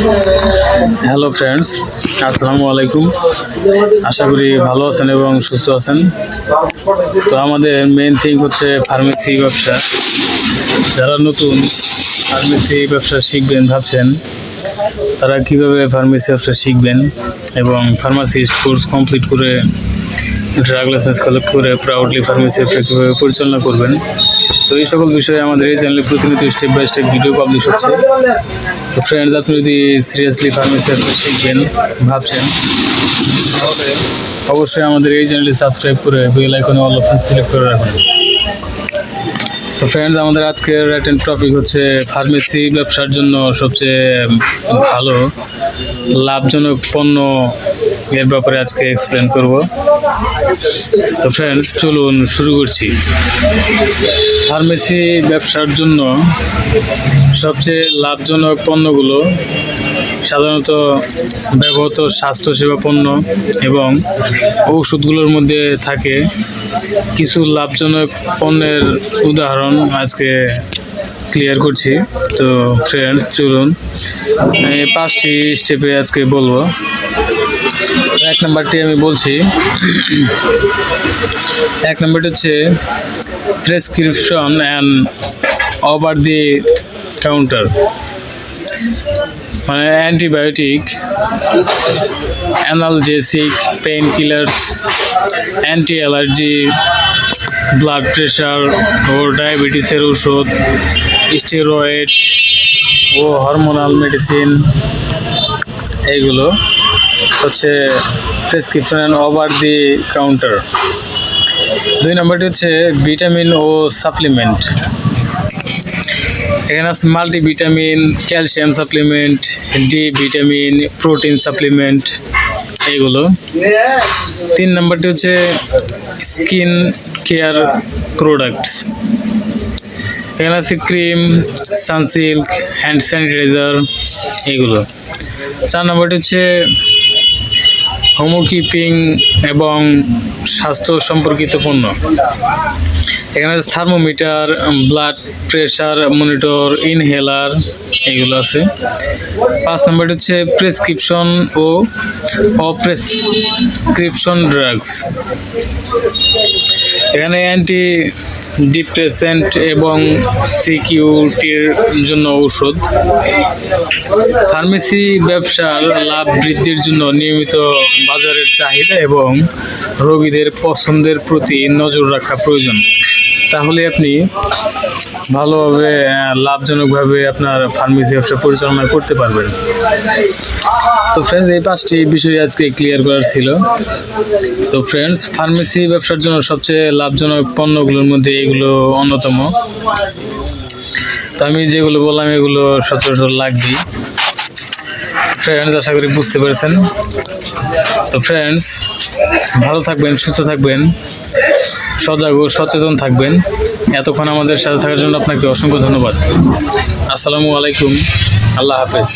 Hello friends আসসালামু আলাইকুম আশা করি ভালো আছেন এবং সুস্থ আছেন। তো আমাদের মেন থিং হচ্ছে ফার্মেসি ব্যবসা। যারা নতুন ফার্মেসি ব্যবসা শিখবেন, ভাবছেন, তারা কীভাবে ফার্মেসি ব্যবসা শিখবেন এবং ফার্মাসিস্ট কোর্স কমপ্লিট করে ড্রাগ লাইসেন্স কালেক্ট করে প্রাউডলি ফার্মেসি ব্যবসা কীভাবে পরিচালনা করবেন তো এই সকল বিষয়ে আমাদের এই চ্যানেলে প্রতিনিয়ত step by step video publish হচ্ছে। তো ফ্রেন্ডস আপনি যদি সিরিয়াসলি ফার্মেসি ব্যবসা শিখবেন, ভাবছেন অবশ্যই আমাদের এই চ্যানেলটি সাবস্ক্রাইব করে বেল আইকনে অল অপশন সিলেক্ট করে রাখুন। তো ফ্রেন্ডস আমাদের আজকের একটা টপিক হচ্ছে ফার্মেসি ব্যবসার জন্য সবচেয়ে ভালো, লাভজনক পণ্য এর ব্যাপারে আজকে এক্সপ্লেন করব। তো ফ্রেন্ডস চলুন শুরু করছি। ফার্মেসি ব্যবসার জন্য সবচেয়ে লাভজনক পণ্যগুলো সাধারণত ব্যবহৃত স্বাস্থ্যসেবা পণ্য এবং ঔষধগুলোর মধ্যে থাকে। কিছু লাভজনক পণ্যের উদাহরণ আজকে ক্লিয়ার করছি। তো ফ্রেন্ডস চলুন। পাঁচটি স্টেপে আজকে বলব। এক নাম্বারটি আমি বলছি। এক নাম্বারটি হচ্ছে prescription and over the counter মানে antibiotic analgesic pain killers anti allergy blood pressure ও ডায়াবেটিসের ওষুধ স্টেরয়েড ও হরমোনাল মেডিসিন এইগুলো। হচ্ছে প্রেসক্রিপশন ওভার দি কাউন্টার দুই নম্বরটি হচ্ছে ভিটামিন ও সাপ্লিমেন্ট এখানে আছে multivitamin calcium supplement D vitamin protein supplement এইগুলো তিন নম্বরটি হচ্ছে স্কিন কেয়ার প্রোডাক্টস এখানে আছে ক্রিম সানসিল্ক হ্যান্ড স্যানিটাইজার এগুলো। চার নম্বরটি হচ্ছে হোমোকিপিং এবং স্বাস্থ্য সম্পর্কিত পণ্য। এখানে thermometer, blood pressure monitor, inhaler এগুলো আছে। পাঁচ নম্বরটি হচ্ছে প্রেসক্রিপশন ও অপ্রেসক্রিপশন ড্রাগস। এখানে অ্যান্টি ডিপ্রেসেন্ট এবং সিকিউরিটির জন্য ঔষধ। ফার্মেসি ব্যবসার লাভ বৃদ্ধির জন্য নিয়মিত বাজারের চাহিদা এবং রোগীদের পছন্দের প্রতি নজর রাখা প্রয়োজন। তাহলে আপনি ভালোভাবে লাভজনকভাবে আপনার ফার্মেসি ব্যবসা পরিচালনা করতে পারবেন। তো ফ্রেন্ডস এই পাঁচটি বিষয় আজকে ক্লিয়ার করার ছিল। তো ফ্রেন্ডস ফার্মেসি ব্যবসার জন্য সবচেয়ে লাভজনক পণ্যগুলোর মধ্যে এগুলো অন্যতম। তো আমি যেগুলো বললাম, এগুলো সচরাচর লাগবেই। ফ্রেন্ডস আশা করি বুঝতে পেরেছেন। তো ফ্রেন্ডস ভালো থাকবেন, সুস্থ থাকবেন। সজাগ ও সচেতন থাকবেন। এতক্ষণ আমাদের সাথে থাকার জন্য আপনাকে অসংখ্য ধন্যবাদ। আসসালামু আলাইকুম। আল্লাহ হাফেজ।